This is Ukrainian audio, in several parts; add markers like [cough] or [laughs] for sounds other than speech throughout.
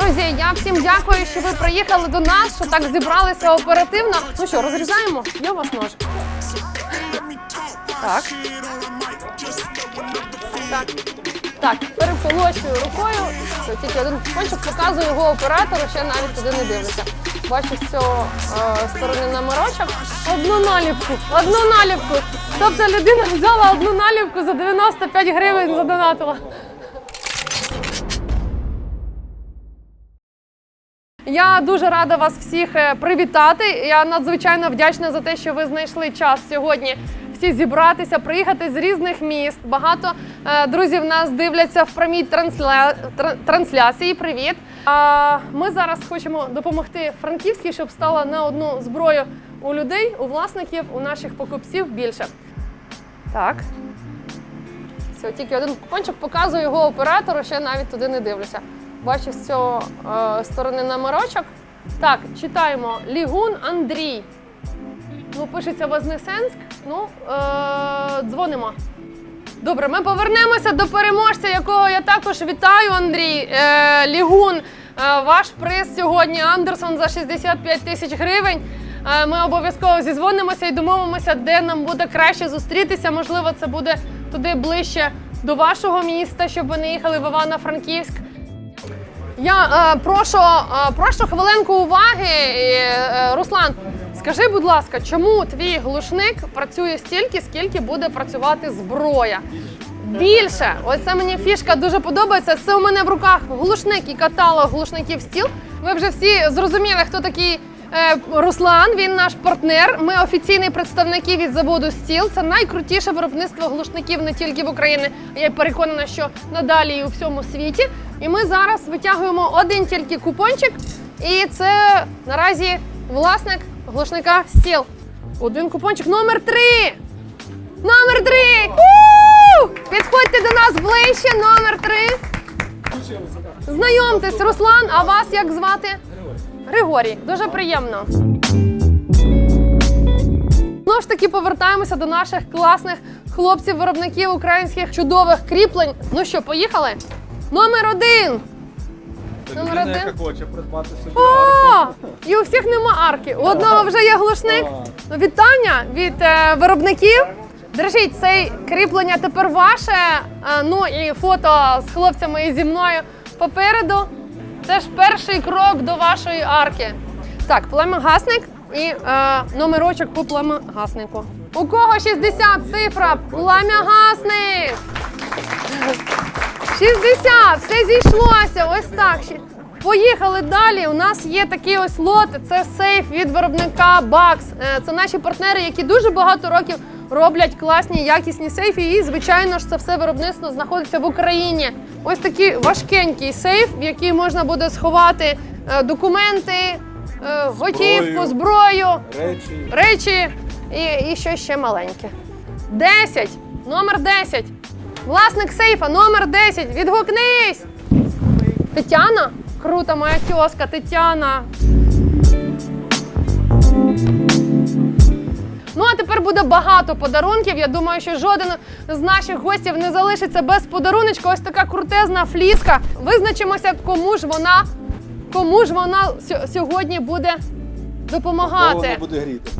Друзі, я всім дякую, що ви приїхали до нас, що так зібралися оперативно. Ну що, розрізаємо? У вас нож? Так. Так. Так, переполощую рукою. Тільки один кончик показую його оператору, ще навіть туди не дивлюся. Бачу з цього е, сторони номерочок. Одну наліпку, одну наліпку. Тобто людина взяла одну наліпку за 95 гривень задонатила. Я дуже рада вас всіх е, привітати. Я надзвичайно вдячна за те, що ви знайшли час сьогодні всі зібратися, приїхати з різних міст. Багато е, друзів нас дивляться в прямій трансля... трансляції. Привіт! А ми зараз хочемо допомогти Франківській, щоб стала на одну зброю у людей, у власників, у наших покупців більше. Так. Все, тільки один купончик показую його оператору, ще навіть туди не дивлюся. Бачу з цього е, сторони номерочок. Так, читаємо. Лігун Андрій. Ну, пишеться Вознесенськ. Ну, е, дзвонимо. Добре, ми повернемося до переможця, якого я також вітаю, Андрій. Е, Лігун. Е, ваш приз сьогодні Андерсон за 65 тисяч гривень. Е, Ми обов'язково зізвонимося і домовимося, де нам буде краще зустрітися. Можливо, це буде туди ближче до вашого міста, щоб ви не їхали в Івано-Франківськ. Я е, прошу, е, прошу хвилинку уваги. Е, Руслан, скажи, будь ласка, чому твій глушник працює стільки, скільки буде працювати зброя? Більше, ось це мені фішка дуже подобається. Це у мене в руках глушник і каталог глушників стіл. Ви вже всі зрозуміли, хто такий Руслан. Він наш партнер. Ми офіційні представники від заводу стіл. Це найкрутіше виробництво глушників не тільки в Україні. а Я переконана, що надалі і у всьому світі. І ми зараз витягуємо один тільки купончик. І це наразі власник глушника стіл. Один купончик номер три. Номер три! У! Підходьте до нас ближче, номер три. Знайомтесь, Руслан, а вас як звати? Григорій. Дуже приємно. Знову ж таки повертаємося до наших класних хлопців-виробників українських чудових кріплень. Ну що, поїхали? Номер один. Номер Людина, один. яка хоче придбати собі О! І у всіх нема арки. У одного вже є глушник. Ну, Вітання від е, виробників. Держіть цей кріплення тепер ваше. Е, ну і фото з хлопцями і зі мною попереду. Це ж перший крок до вашої арки. Так, племегасник і е, номерочок по племегаснику. У кого 60 цифра? Племегасник! 60, все зійшлося. Ось так. Поїхали далі. У нас є такий ось лот. Це сейф від виробника Bax. Е, Це наші партнери, які дуже багато років роблять класні якісні сейфи. І, звичайно ж, це все виробництво знаходиться в Україні. Ось такий важкенький сейф, в який можна буде сховати е, документи, е, готівку, Зброю. Речі. речі і, і щось ще маленьке. 10. Номер 10. Власник сейфа, номер 10. Відгукнись. Тетяна? Крута моя тьоска, Тетяна. Ну, а тепер буде багато подарунків. Я думаю, що жоден з наших гостів не залишиться без подаруночка. Ось така крутезна фліска. Визначимося, кому ж вона, кому ж вона сьогодні буде допомагати. Воно буде гріти.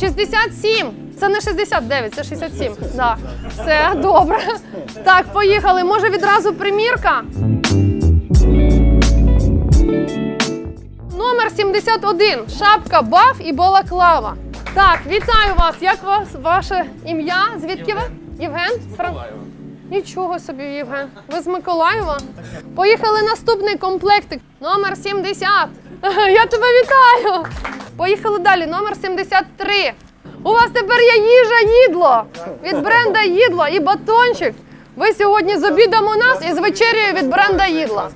67. Це не 69, це 67. Да. Все добре. Так, поїхали. Може відразу примірка. 71. Шапка, баф і балаклава. Так, вітаю вас. Як вас ваше ім'я? Звідки ви? Євген? З Фран- Нічого собі, Євген. Ви з Миколаєва? Поїхали наступний комплектик. Номер 70. [laughs] Я тебе вітаю. Поїхали далі. Номер 73. У вас тепер є їжа їдло від бренда їдло і батончик. Ви сьогодні з обідом у нас і з вечерею від бренда їдла.